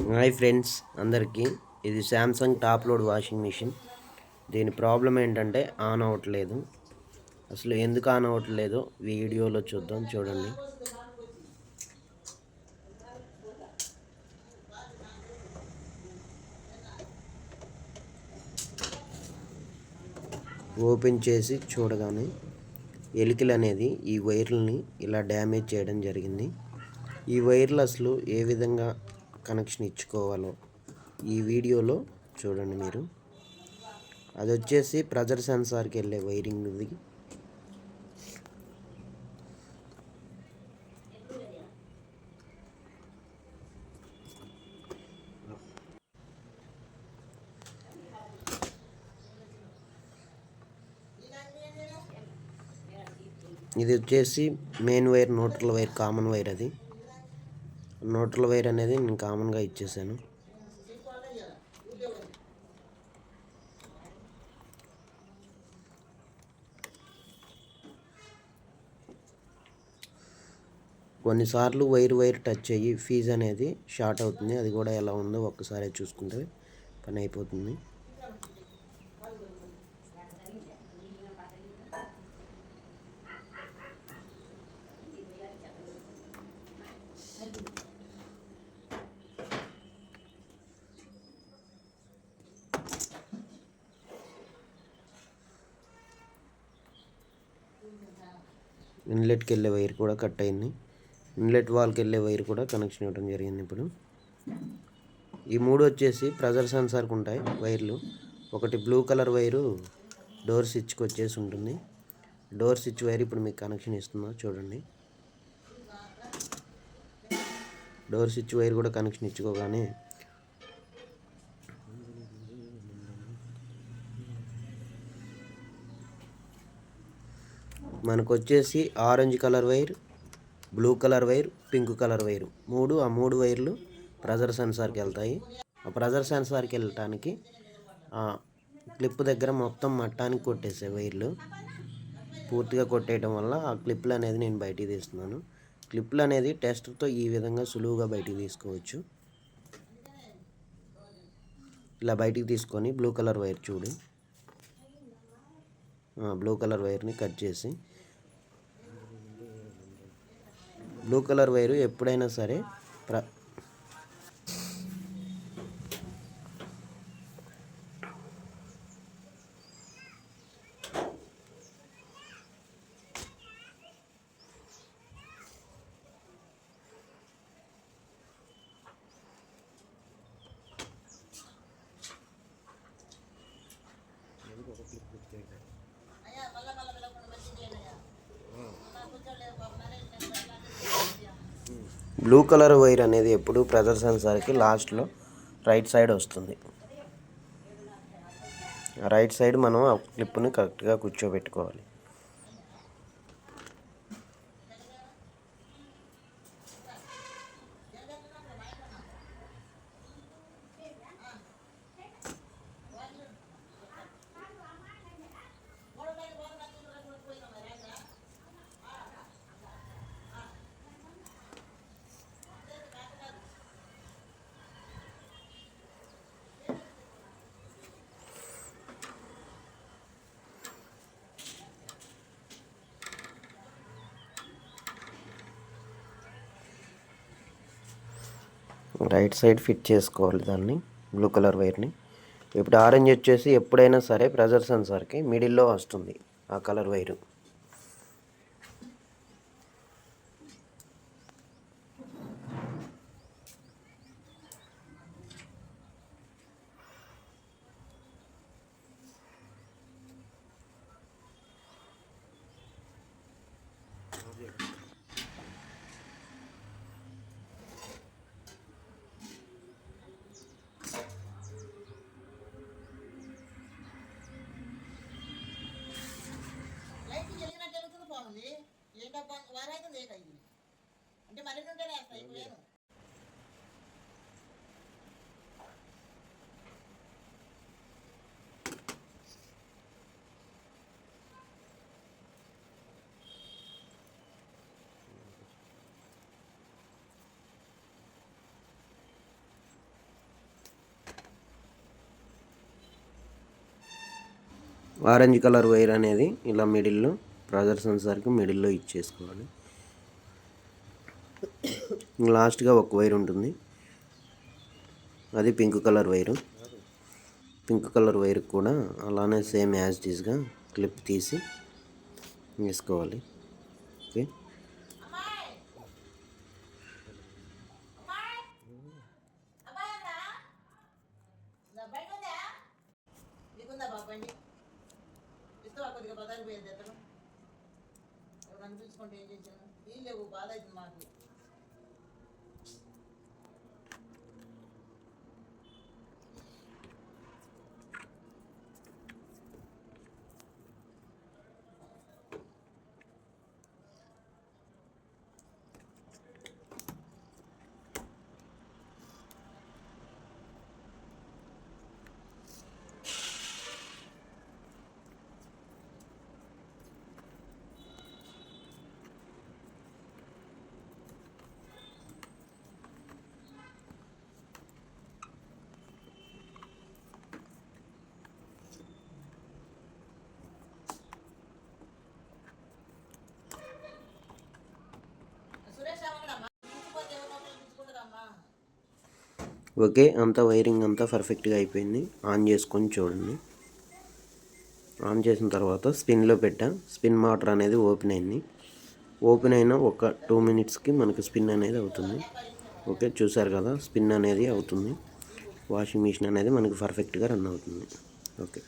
Hi friends అందరికీ. ఇది Samsung top load washing machine. దీని ప్రాబ్లం ఏంటంటే ఆన్ అవ్వట్లేదు. అసలు ఎందుకు ఆన్ అవ్వట్లేదో? వీడియోలో చూద్దాం చూడండి. ఓపెన్ చేసి చూడగానే ఎలికలు అనేది ఈ వైర్లని ఇలా డ్యామేజ్ చేయడం జరిగింది. ఈ వైర్లు అసలు ఏ విధంగా కనెక్షన్ ఇచ్చుకోవాలో ఈ వీడియోలో చూడండి మీరు. అది వచ్చేసి ప్రెజర్ సెన్సార్కి వెళ్ళే వైరింగ్ ఇది ఇది వచ్చేసి main wire neutral wire common wire అది. నోటల్ వైర్ అనేది నేను కామన్గా ఇచ్చేసాను. కొన్నిసార్లు వైర్ వైర్ టచ్ అయ్యి ఫీజ్ అనేది షార్ట్ అవుతుంది. అది కూడా ఎలా ఉందో ఒక్కసారి చూసుకుంటే పని అయిపోతుంది. ఇన్లెట్కి వెళ్ళే వైర్ కూడా కట్ అయింది. ఇన్లెట్ వాల్కి వెళ్ళే వైర్ కూడా కనెక్షన్ ఇవ్వడం జరిగింది ఇప్పుడు. ఈ మూడు వచ్చేసి ప్రెజర్ సెన్సార్కి ఉంటాయి వైర్లు. ఒకటి బ్లూ కలర్ వైరు డోర్ స్విచ్కి వచ్చేసి ఉంటుంది. డోర్ స్విచ్ వైర్ ఇప్పుడు మీకు కనెక్షన్ ఇస్తున్నా చూడండి. డోర్ స్విచ్ వైర్ కూడా కనెక్షన్ ఇచ్చుకోగానే మనకు వచ్చేసి orange colour wire blue colour wire pink colour wire. మూడు ఆ మూడు వైర్లు ప్రెజర్ సెన్సార్కి వెళ్తాయి. ఆ ప్రెజర్ సెన్సార్కి వెళ్ళటానికి ఆ క్లిప్ దగ్గర మొత్తం మట్టానికి కొట్టేసే వైర్లు. పూర్తిగా కొట్టేయడం వల్ల ఆ క్లిప్లు అనేది నేను బయటికి తీస్తున్నాను. క్లిప్లు అనేది టెస్ట్తో ఈ విధంగా సులువుగా బయటికి తీసుకోవచ్చు. ఇలా బయటికి తీసుకొని బ్లూ కలర్ వైర్ చూడు. బ్లూ కలర్ వైర్ని కట్ చేసి బ్లూ కలర్ వైరు ఎప్పుడైనా సరే ప్ర బ్లూ కలర్ వైర్ అనేది ఎప్పుడు ప్రెజర్ సెన్సార్కి లాస్ట్లో రైట్ సైడ్ వస్తుంది. రైట్ సైడ్ మనం ఆ క్లిప్ని కరెక్ట్గా కూర్చోబెట్టుకోవాలి. రైట్ సైడ్ ఫిట్ చేసుకోవాలి దాన్ని బ్లూ కలర్ వైర్ని. ఇప్పుడు ఆరెంజ్ వచ్చేసి ఎప్పుడైనా సరే ప్రెజర్ సెన్సార్కి మిడిల్లో వస్తుంది ఆ కలర్ వైరు. అంటే ఉంటే ఆరెంజ్ కలర్ వైర్ అనేది ఇలా మిడిల్లో ప్రదర్శన సార్కి మిడిల్లో ఇచ్చేసుకోవాలి. లాస్ట్గా ఒక వైర్ ఉంటుంది. అది pink colour wire. Pink colour wire కూడా అలానే సేమ్ యాజ్ టీస్గా క్లిప్ తీసి వేసుకోవాలి. ఓకే. ఇస్తావా కొద్దిగా ఎత్తడం ఎవరు ఏం చేశాను ఏం లేవు బాధ అవుతుంది మాకు. ఓకే అంతా వైరింగ్ అంతా పర్ఫెక్ట్గా అయిపోయింది. ఆన్ చేసుకొని చూడండి. ఆన్ చేసిన తర్వాత స్పిన్లో పెట్టా. స్పిన్ మోటార్ అనేది ఓపెన్ అయింది. ఓపెన్ అయిన ఒక టూ మినిట్స్కి మనకు స్పిన్ అనేది అవుతుంది. ఓకే చూసారు కదా స్పిన్ అనేది అవుతుంది. వాషింగ్ మిషన్ అనేది మనకు పర్ఫెక్ట్గా రన్ అవుతుంది. ఓకే.